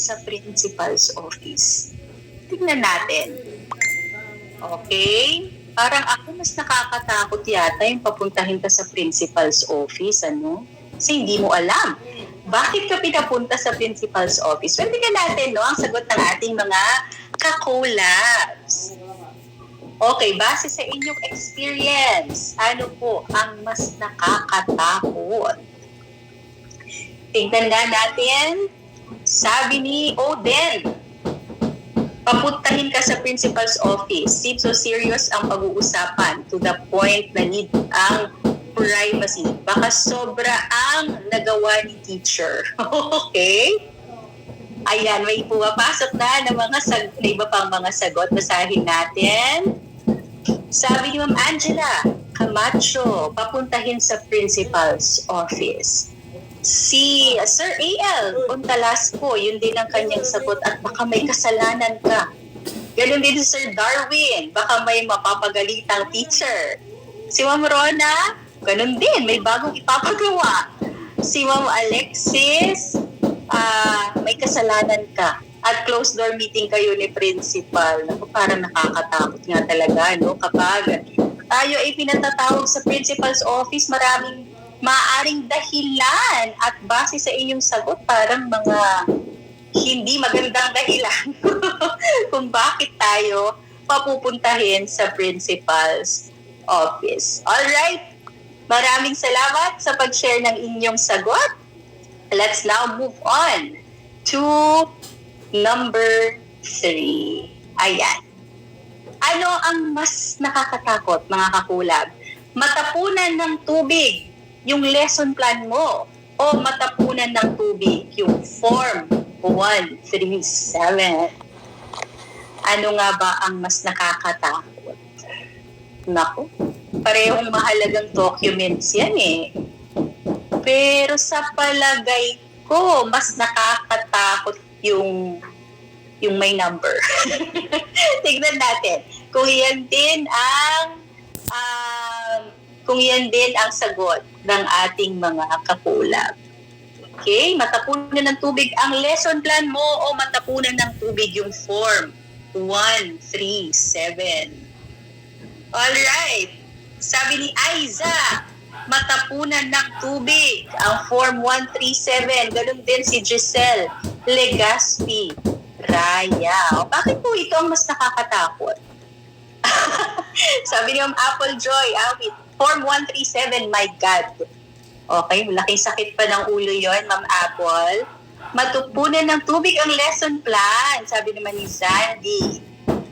sa principal's office. Tingnan natin. Okay? Parang ako mas nakakatakot yata yung papuntahin ka sa principal's office, ano? Kasi hindi mo alam. Bakit ka pinapunta sa principal's office? Well, tingnan natin, no? Ang sagot ng ating mga kakolabs. Okay, base sa inyong experience, ano po ang mas nakakatakot? Tingnan nga natin. Sabi ni Oden, papuntahin ka sa principal's office. Seems so serious ang pag-uusapan to the point na need ang privacy. Baka sobra ang nagawa ni teacher. okay? Ayan, may pumapasok na ng mga sag- na iba pang mga sagot. Basahin natin. Sabi ni Ma'am Angela Camacho, papuntahin sa principal's office. Si Sir A.L. Puntalasco, yun din ang kanyang sagot at baka may kasalanan ka. Ganon din si Sir Darwin, baka may mapapagalitang teacher. Si Ma'am Rona, ganon din, may bagong ipapagawa. Si Ma'am Alexis, ah, may kasalanan ka. At closed door meeting kayo ni principal. Naku, parang nakakatakot nga talaga, no? Kapag tayo ay pinatatawag sa principal's office, maraming maaring dahilan at base sa inyong sagot, parang mga hindi magandang dahilan kung bakit tayo papupuntahin sa principal's office. Alright, maraming salamat sa pag-share ng inyong sagot. Let's now move on to number three. Ayan. Ano ang mas nakakatakot, mga kakulab? Matapunan ng tubig yung lesson plan mo o matapunan ng tubig yung form 137. Ano nga ba ang mas nakakatakot? Naku, parehong mahalagang documents yan eh. Pero sa palagay ko, mas nakakatakot yung yung may number. Tignan natin. Kung yan din ang um, kung yan din ang sagot ng ating mga kakulab. Okay? Matapunan ng tubig ang lesson plan mo o matapunan ng tubig yung form 137. Alright. Sabi ni Aiza, matapunan ng tubig ang form 137. Ganun din si Giselle Legaspi Raya. O, bakit po ito ang mas nakakatakot? Sabi ni Apple Joy, Awit, Form 137, my God. Okay, malaking sakit pa ng ulo yon Ma'am Apple. Matupunan ng tubig ang lesson plan, sabi naman ni Zandy.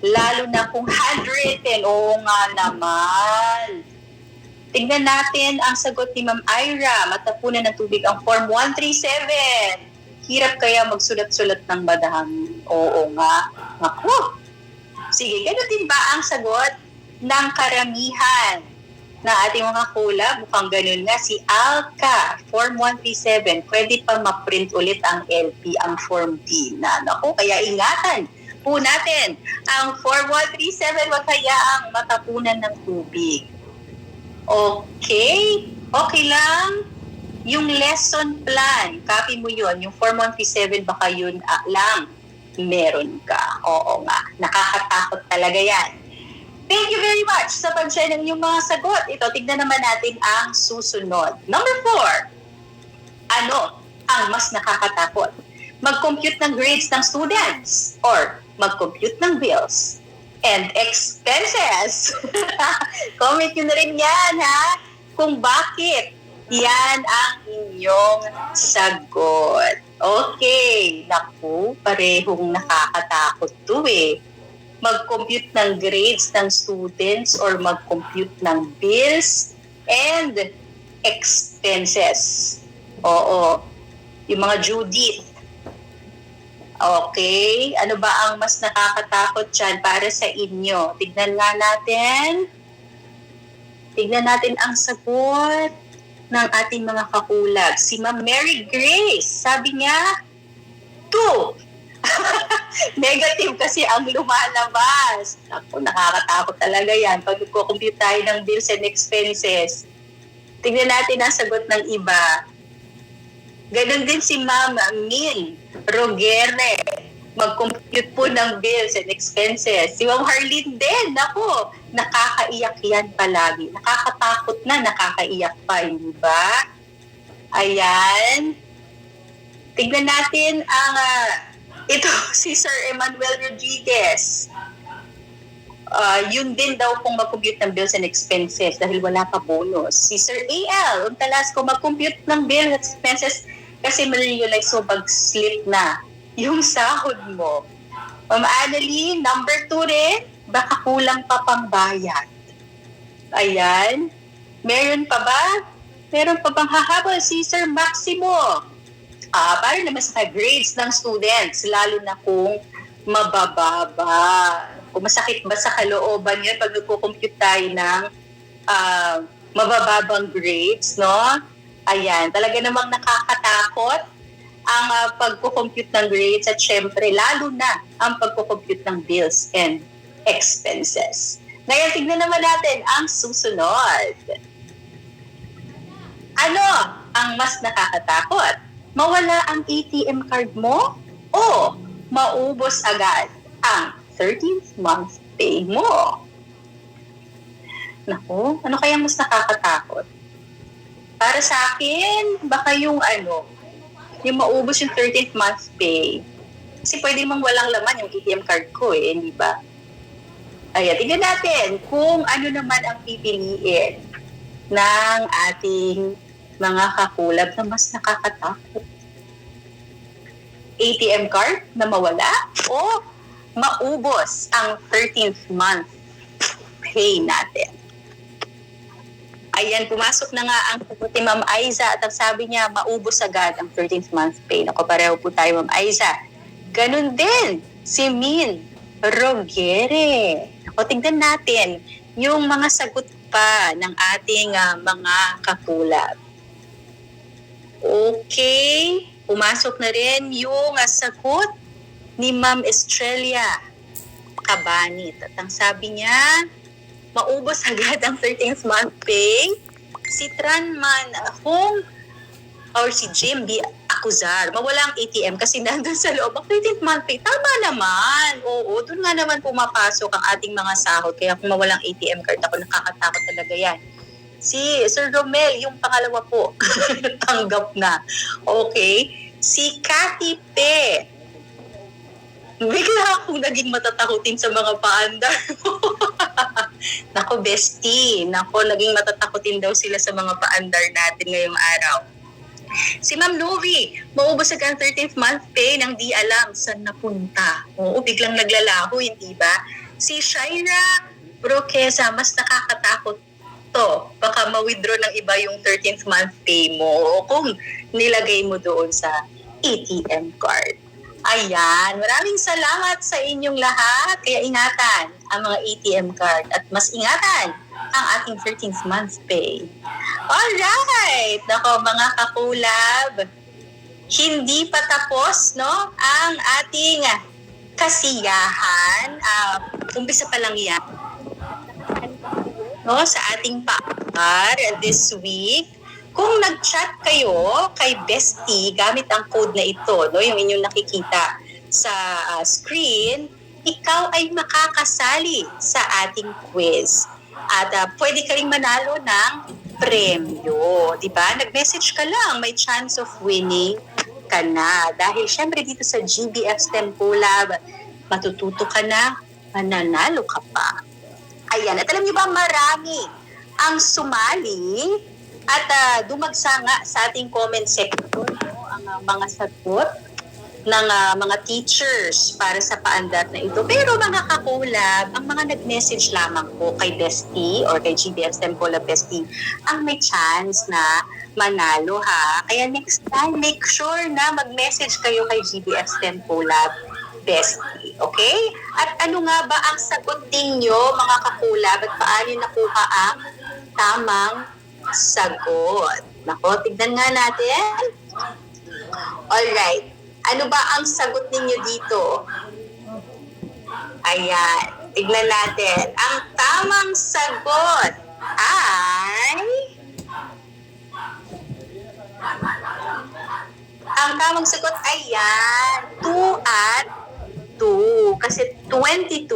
Lalo na kung handwritten. Oo nga naman. Tingnan natin ang sagot ni Ma'am Ira. Matapunan ng tubig ang Form 137 hirap kaya magsulat-sulat ng madami. Oo nga. Ako. Sige, gano'n din ba ang sagot ng karamihan na ating mga kula? Mukhang ganun nga. Si Alka, Form 137, pwede pa ma-print ulit ang LP, ang Form D na. Naku, kaya ingatan po natin ang Form 137, wag kaya ang matapunan ng tubig. Okay? Okay lang? Yung lesson plan, copy mo yun. Yung Form 137, baka yun ah, lang meron ka. Oo nga. Nakakatakot talaga yan. Thank you very much sa pag-share ng inyong mga sagot. Ito, tignan naman natin ang susunod. Number four, ano ang mas nakakatakot? Mag-compute ng grades ng students or mag-compute ng bills and expenses. Comment nyo na rin yan, ha? Kung bakit yan ang inyong sagot. Okay. Naku, parehong nakakatakot to eh. Mag-compute ng grades ng students or mag-compute ng bills and expenses. Oo. Yung mga date. Okay. Ano ba ang mas nakakatakot dyan para sa inyo? Tignan nga natin. Tignan natin ang sagot ng ating mga kakulag. Si Ma'am Mary Grace, sabi niya, two. Negative kasi ang lumalabas. Ako, nakakatakot talaga yan pag compute tayo ng bills and expenses. Tignan natin ang sagot ng iba. Ganon din si Ma'am Min Rogere. Mag-compute po ng bills and expenses. Si Ma'am Harleen din, nako, nakakaiyak yan palagi. Nakakatakot na, nakakaiyak pa, hindi ba? Ayan. Tignan natin ang ah, ito si Sir Emmanuel Rodriguez. Ah, yun din daw kung mag-compute ng bills and expenses dahil wala pa bonus. Si Sir AL, ang talas ko mag-compute ng bills and expenses kasi ma-realize mo pag-slip na yung sahod mo. Ma'am Annalyn, number two rin, baka kulang pa pang bayad. Ayan. Meron pa ba? Meron pa bang hahabol si Sir Maximo? Ah, para naman sa grades ng students, lalo na kung mabababa. Kung masakit ba sa kalooban yun pag nagko-compute tayo ng ah, mabababang grades, no? Ayan, talaga namang nakakatakot ang uh, pagko-compute ng grades at syempre lalo na ang pagko-compute ng bills and expenses. Ngayon, tignan naman natin ang susunod. Ano ang mas nakakatakot? Mawala ang ATM card mo o maubos agad ang 13th month pay mo? Naku, ano kaya mas nakakatakot? Para sa akin, baka yung ano, yung maubos yung 13th month pay. Kasi pwede namang walang laman yung ATM card ko eh, di ba? Ayan, tignan natin kung ano naman ang pipiliin ng ating mga kakulab na mas nakakatakot. ATM card na mawala o maubos ang 13th month pay natin. Ayan, pumasok na nga ang sagot Ma'am Aiza at ang sabi niya, maubos agad ang 13th month pay. Naku, pareho po tayo, Ma'am Aiza. Ganun din, si Min Rogere. Naku, tignan natin yung mga sagot pa ng ating ah, mga kakulab. Okay, pumasok na rin yung ah, sagot ni Ma'am Estrella Cabanit. At ang sabi niya, maubos agad ang 13th month pay. Si Tranman Hong or si Jim B. Acuzar, mawala ang ATM kasi nandun sa loob ang 13th month pay. Tama naman. Oo, doon nga naman pumapasok ang ating mga sahod. Kaya kung mawalang ATM card ako, nakakatakot talaga yan. Si Sir Romel, yung pangalawa po, tanggap na. Okay. Si Cathy Pe, bigla akong naging matatakutin sa mga paandar mo. Nako, bestie. Nako, naging matatakutin daw sila sa mga paandar natin ngayong araw. Si Ma'am Novi, maubos agad ang 13th month pay nang di alam saan napunta. Oo, biglang naglalaho, hindi ba? Si Shaira Broquesa, mas nakakatakot to. Baka ma-withdraw ng iba yung 13th month pay mo o kung nilagay mo doon sa ATM card. Ayan, maraming salamat sa inyong lahat. Kaya ingatan ang mga ATM card at mas ingatan ang ating 13th month pay. Alright! Nako mga kakulab, hindi pa tapos no ang ating kasiyahan. Uh, umpisa pa lang yan. No, sa ating paakar this week, kung nag-chat kayo kay Bestie gamit ang code na ito, no, yung inyong nakikita sa uh, screen, ikaw ay makakasali sa ating quiz. At uh, pwede ka rin manalo ng premyo. Di ba? Nag-message ka lang, may chance of winning ka na. Dahil syempre dito sa GBF STEM Collab, matututo ka na, mananalo ka pa. Ayan, at alam niyo ba marami ang sumali at uh, dumagsa nga sa ating comment section no, ang uh, mga sagot ng uh, mga teachers para sa paandar na ito. Pero mga kakulab, ang mga nag-message lamang po kay Bestie or kay GBF STEM Collab Bestie ang may chance na manalo ha. Kaya next time, make sure na mag-message kayo kay GBF STEM Collab Bestie. Okay? At ano nga ba ang sagot ninyo mga kakulab at paano nakuha ang tamang sagot? Nako, tignan nga natin. Alright. Ano ba ang sagot ninyo dito? Ayan. Tignan natin. Ang tamang sagot ay... tamang sagot ay yan. 2 at 2. Kasi 22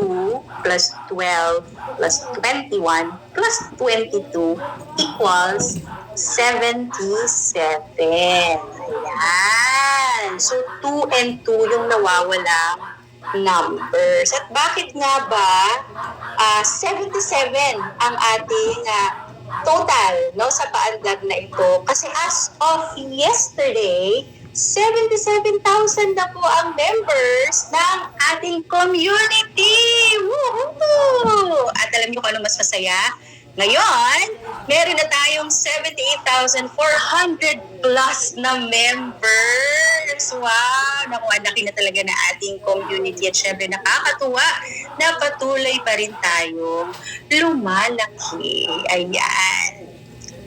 plus 12 plus 21 plus 22 equals 77. Ayan. So, 2 and 2 yung nawawalang numbers. At bakit nga ba ah, 77 ang ating ah, total no sa paandag na ito? Kasi as of yesterday, 77,000 na po ang members ng ating community! Woohoo! At alam niyo kung ano mas masaya? Ngayon, meron na tayong 78,400 plus na members. Wow! Naku, laki na talaga na ating community at syempre nakakatuwa na patuloy pa rin tayong lumalaki. Ayan.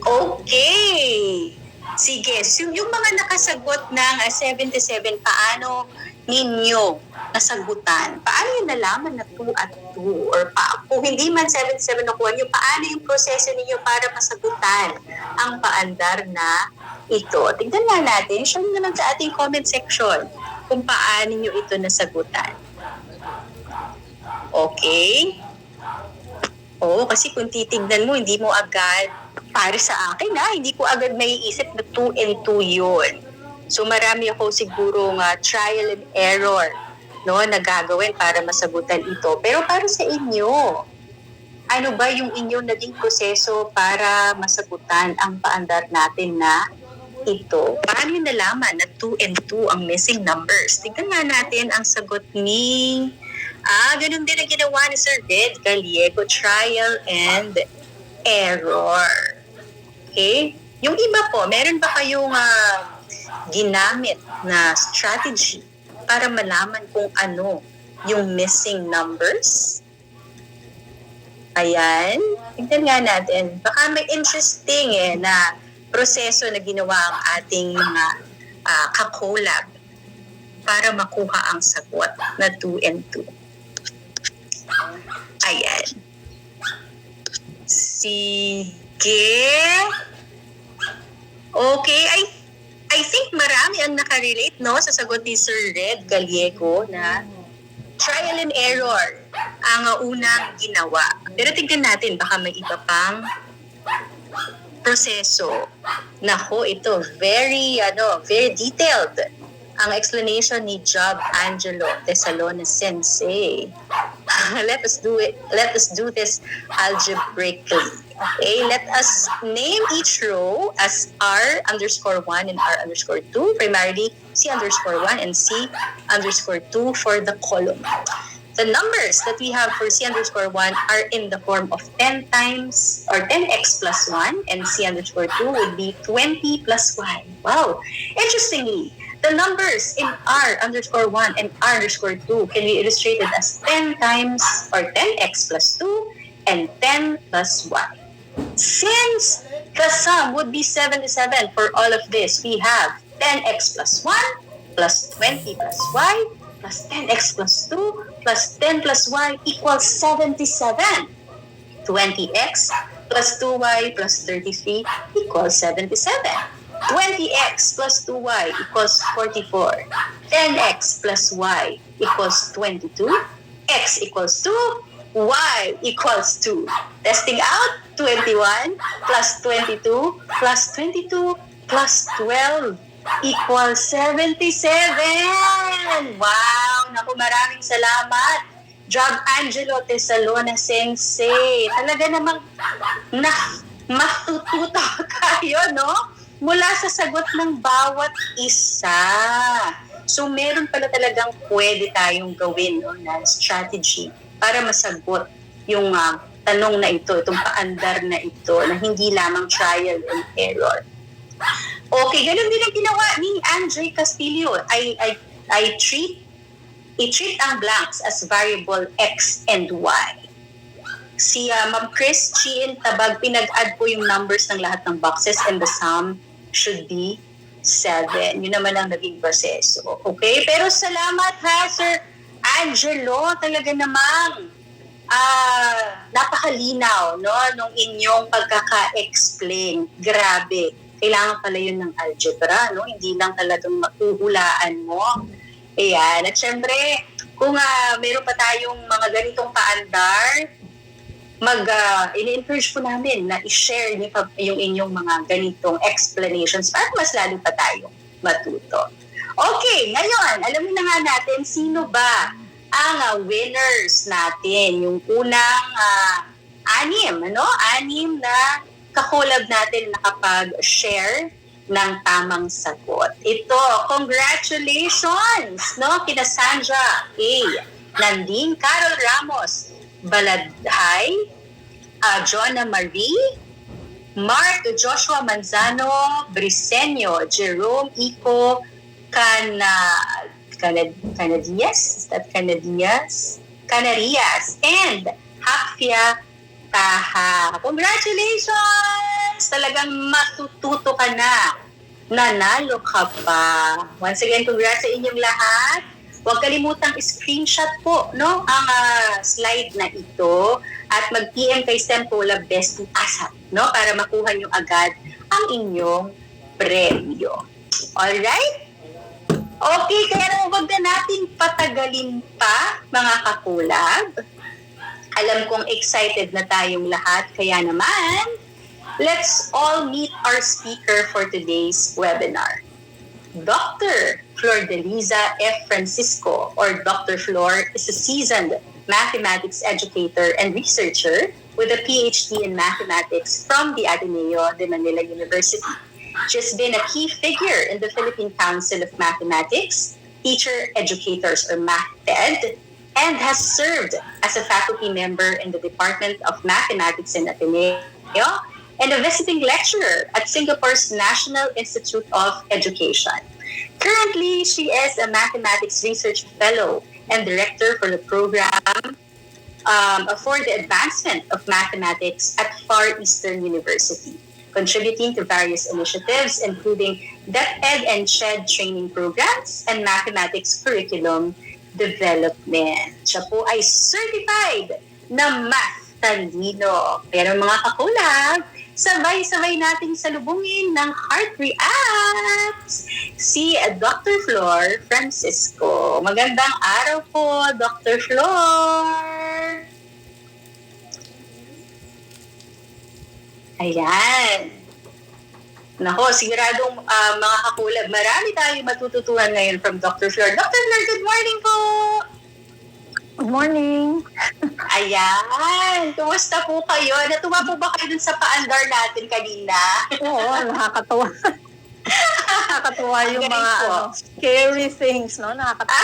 Okay. Sige, so yung mga nakasagot ng ah, 77, paano ninyo nasagutan? Paano yung nalaman na 2 at 2? Or pa, kung hindi man 77 nakuha nyo, paano yung proseso ninyo para masagutan ang paandar na ito? Tingnan nga natin, show nyo naman sa ating comment section kung paano nyo ito nasagutan. Okay? Oo, kasi kung titignan mo, hindi mo agad, para sa akin ha, hindi ko agad maiisip na 2 and 2 yun. So marami ako siguro nga trial and error no, na gagawin para masagutan ito. Pero para sa inyo, ano ba yung inyong naging proseso para masagutan ang paandar natin na ito? Paano yung nalaman na 2 and 2 ang missing numbers? Tignan nga natin ang sagot ni Ah, ganun din ang ginawa ni Sir Red Gallego, trial and error. Okay? Yung iba po, meron ba kayong ah, ginamit na strategy para malaman kung ano yung missing numbers? Ayan. Tignan nga natin. Baka may interesting eh na proseso na ginawa ang ating mga ah, kakolab para makuha ang sagot na 2 and 2. Ayan. Sige. Okay. I, I think marami ang nakarelate no, sa sagot ni Sir Red Gallego na trial and error ang unang ginawa. Pero tignan natin, baka may iba pang proseso. Nako, ito, very, ano, very detailed ang explanation ni Job Angelo Tesalona Sensei. let us do it. Let us do this algebraically. Okay, let us name each row as R underscore 1 and R underscore 2. Primarily, C underscore 1 and C underscore 2 for the column. The numbers that we have for C underscore 1 are in the form of 10 times or 10x plus 1 and C underscore 2 would be 20 plus 1. Wow. Interestingly, the numbers in R underscore 1 and R underscore 2 can be illustrated as 10 times or 10x plus 2 and 10 plus y. Since the sum would be 77 for all of this, we have 10x plus 1 plus 20 plus y plus 10x plus 2 plus 10 plus y equals 77. 20x plus 2y plus 33 equals 77. 20x plus 2y equals 44. 10x plus y equals 22. x equals 2. y equals 2. Testing out, 21 plus 22 plus 22 plus 12 equals 77. Wow! Naku, maraming salamat. Job Angelo Tesalona Sensei. Talaga namang na, matututo tayo, no? Mula sa sagot ng bawat isa. So, meron pala talagang pwede tayong gawin no, na strategy para masagot yung ah, tanong na ito, itong paandar na ito, na hindi lamang trial and error. Okay, ganun din ang ginawa ni Andre Castillo. I, I, I treat, i-treat ang blanks as variable x and y. Si uh, Ma'am Chris Chien Tabag, pinag-add po yung numbers ng lahat ng boxes and the sum should be 7. Yun naman ang naging proseso. Okay? Pero salamat ha, Sir Angelo. Talaga namang ah napakalinaw no nung inyong pagkaka-explain. Grabe. kailangan pala yun ng algebra, no? Hindi lang talagang makuhulaan mo. Ayan. At syempre, kung uh, meron pa tayong mga ganitong paandar, mag uh, ini-encourage po namin na i-share niyo pa yung inyong mga ganitong explanations para mas lalo pa tayo matuto. Okay, ngayon, alamin na nga natin sino ba ang uh, winners natin. Yung unang uh, anim, ano? Anim na kakolab natin nakapag-share ng tamang sagot. Ito, congratulations, no? Kina Sandra A. Nanding Carol Ramos, Baladhay, uh, Jonah Marie, Mark Joshua Manzano, Briseño, Jerome Ico, Cana, Canad, Canadias, is that Canadias? Canarias, and Hafia Taha. Congratulations! Talagang matututo ka na. Nanalo ka pa. Once again, congrats sa inyong lahat. Huwag kalimutang screenshot po no, ang uh, slide na ito at mag-PM kay Stempola Best Asap no, para makuha nyo agad ang inyong premyo. Alright? Okay, kaya naman wag na natin patagalin pa, mga kakulab. Alam kong excited na tayong lahat, kaya naman, let's all meet our speaker for today's webinar. Dr. Flor de Liza F. Francisco, or Dr. Flor, is a seasoned mathematics educator and researcher with a PhD in mathematics from the Ateneo de Manila University. She's been a key figure in the Philippine Council of Mathematics, Teacher Educators or MathEd, and has served as a faculty member in the Department of Mathematics in Ateneo and a visiting lecturer at Singapore's National Institute of Education. Currently, she is a mathematics research fellow and director for the program um, for the advancement of mathematics at Far Eastern University, contributing to various initiatives including DepEd and SHED training programs and mathematics curriculum development. Siya po ay certified na math talino. Pero mga kakulag, sabay-sabay nating salubungin ng Heart Reacts si Dr. Flor Francisco. Magandang araw po, Dr. Flor! Ayan. Nako, siguradong uh, mga kakulab, marami tayong matututuhan ngayon from Dr. Flor. Dr. Flor, good morning po! Good morning! Ayan! Kumusta po kayo? Natuwa po ba kayo dun sa paandar natin kanina? Oo, nakakatawa. nakakatawa yung mga po. ano, scary things, no? Nakakatawa.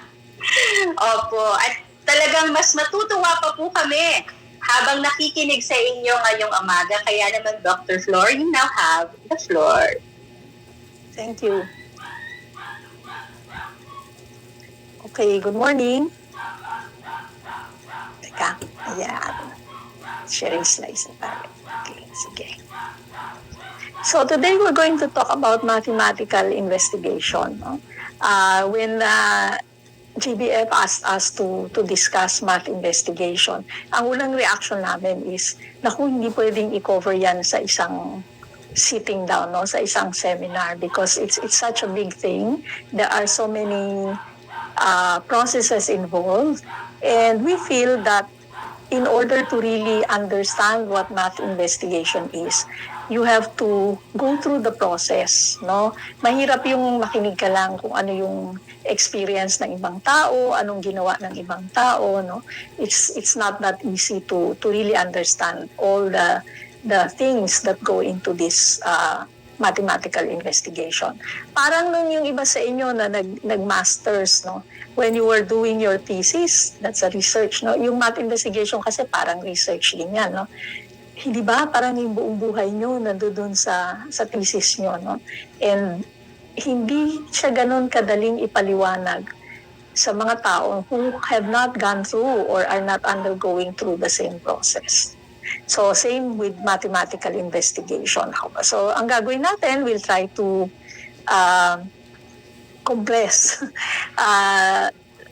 Opo. At talagang mas matutuwa pa po kami habang nakikinig sa inyo ngayong amaga. Kaya naman, Dr. Flor, you now have the floor. Thank you. Okay, good morning. Teka, ayan. Sharing slides na tayo. Okay, sige. So today we're going to talk about mathematical investigation. No? Uh, when uh, GBF asked us to to discuss math investigation, ang unang reaction namin is, naku, hindi pwedeng i-cover yan sa isang sitting down, no, sa isang seminar because it's it's such a big thing. There are so many uh, processes involved, and we feel that in order to really understand what math investigation is, you have to go through the process, no? Mahirap yung makinig ka lang kung ano yung experience ng ibang tao, anong ginawa ng ibang tao, no? It's it's not that easy to to really understand all the the things that go into this uh, mathematical investigation. Parang nung yung iba sa inyo na nag, nag-masters, no? When you were doing your thesis, that's a research, no? Yung math investigation kasi parang research din yan, no? Hindi ba? Parang yung buong buhay nyo nandoon sa, sa thesis nyo, no? And hindi siya ganun kadaling ipaliwanag sa mga tao who have not gone through or are not undergoing through the same process. So, same with mathematical investigation. So, ang gagawin natin, we'll try to uh, compress uh,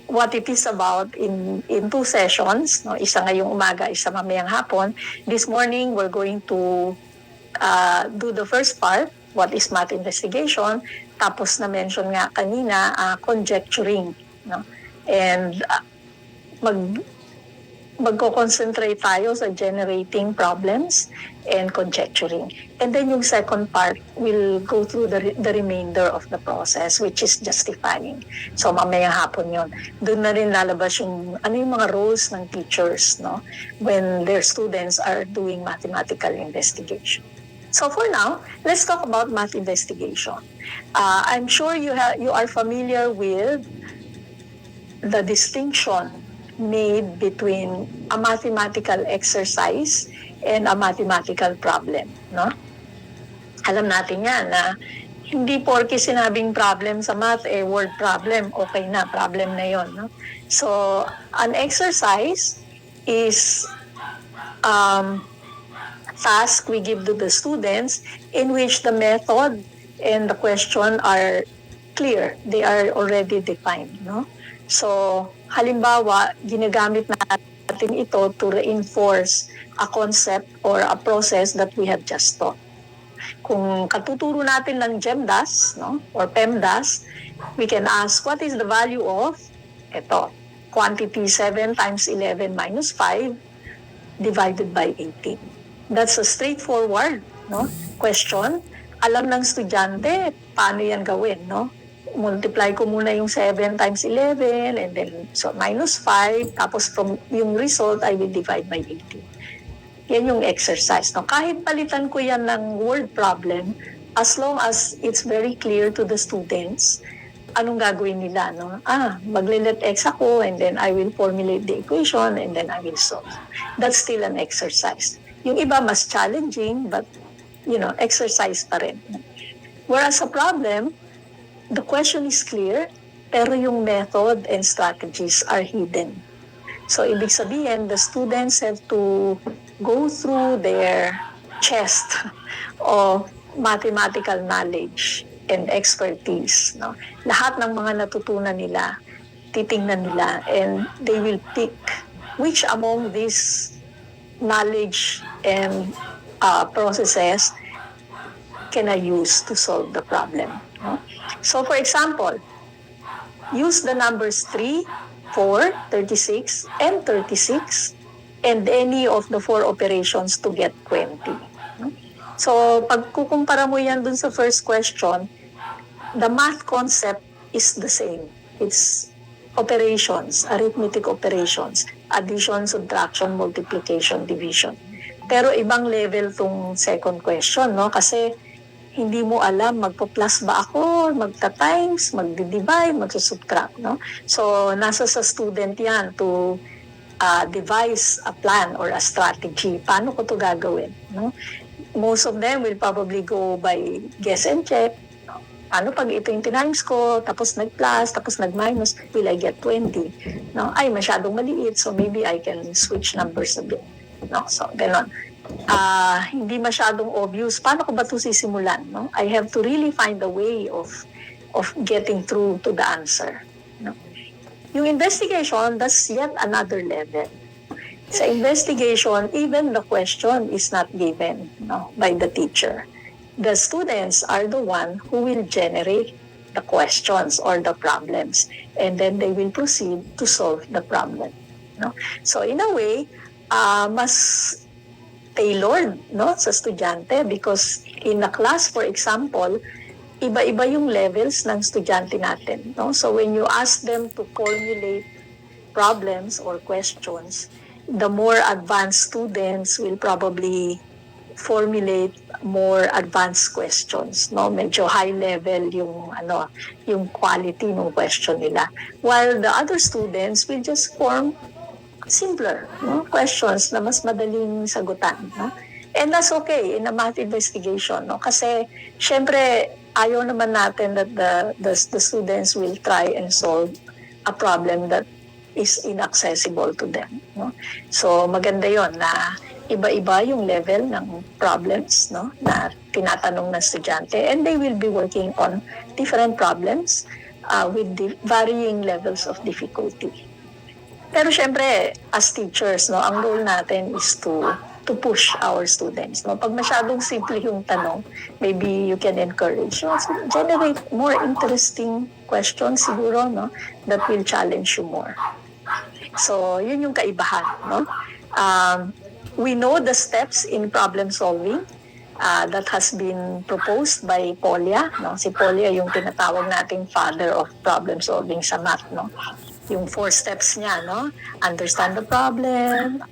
what it is about in in two sessions. No? Isa ngayong umaga, isa mamayang hapon. This morning, we're going to uh, do the first part, what is math investigation, tapos na mention nga kanina, uh, conjecturing. No? And uh, mag magko-concentrate tayo sa generating problems and conjecturing. And then yung second part will go through the, the remainder of the process which is justifying. So mamaya hapon yon. Doon na rin lalabas yung ano yung mga roles ng teachers no when their students are doing mathematical investigation. So for now, let's talk about math investigation. Uh, I'm sure you have you are familiar with the distinction made between a mathematical exercise and a mathematical problem, no? Alam natin yan na hindi porke sinabing problem sa math, eh word problem, okay na, problem na yon, no? So, an exercise is um, task we give to the students in which the method and the question are clear. They are already defined, no? So, halimbawa, ginagamit natin ito to reinforce a concept or a process that we have just taught. Kung katuturo natin ng GEMDAS, no, or PEMDAS, we can ask, what is the value of, ito, quantity 7 times 11 minus 5 divided by 18. That's a straightforward no, question. Alam ng estudyante paano yan gawin, no? Multiply ko muna yung 7 times 11 and then so minus 5 tapos from yung result I will divide by 18. Yan yung exercise. No? Kahit palitan ko yan ng word problem, as long as it's very clear to the students, anong gagawin nila? No? Ah, magle-let x ako and then I will formulate the equation and then I will solve. That's still an exercise. Yung iba mas challenging but you know, exercise pa rin. Whereas a problem, the question is clear, pero yung method and strategies are hidden. So, ibig sabihin, the students have to go through their chest of mathematical knowledge and expertise. No? Lahat ng mga natutunan nila, titingnan nila, and they will pick which among these knowledge and uh, processes can I use to solve the problem. No? So for example, use the numbers 3, 4, 36, and 36, and any of the four operations to get 20. no? So pag kukumpara mo yan dun sa first question, the math concept is the same. It's operations, arithmetic operations, addition, subtraction, multiplication, division. Pero ibang level tong second question, no? Kasi hindi mo alam magpo-plus ba ako, magta-times, magdi-divide, magsusubtract, no? So, nasa sa student yan to uh, devise a plan or a strategy. Paano ko to gagawin, no? Most of them will probably go by guess and check. no? Ano pag ito yung tinimes ko, tapos nag-plus, tapos nag-minus, will I get 20? No? Ay, masyadong maliit, so maybe I can switch numbers a bit. No? So, ganon ah, hindi masyadong obvious. Paano ko ba ito sisimulan? No? I have to really find a way of of getting through to the answer. No? Yung investigation, that's yet another level. Sa investigation, even the question is not given no, by the teacher. The students are the one who will generate the questions or the problems and then they will proceed to solve the problem. No? So in a way, uh, mas tailored no sa estudyante because in a class for example iba-iba yung levels ng estudyante natin no? So when you ask them to formulate problems or questions the more advanced students will probably formulate more advanced questions no? Medyo high level yung ano yung quality ng question nila. While the other students will just form simpler no? questions na mas madaling sagutan. No? And that's okay in a math investigation. No? Kasi, syempre, ayaw naman natin that the, the, the students will try and solve a problem that is inaccessible to them. No? So, maganda yon na iba-iba yung level ng problems no, na tinatanong ng estudyante and they will be working on different problems uh, with the varying levels of difficulty. Pero syempre, as teachers, no, ang role natin is to to push our students. No? Pag masyadong simple yung tanong, maybe you can encourage. No? So, generate more interesting questions siguro no? that will challenge you more. So, yun yung kaibahan. No? Um, we know the steps in problem solving uh, that has been proposed by Polya. No? Si Polya yung tinatawag nating father of problem solving sa math. No? Yung four steps niya, no? Understand the problem,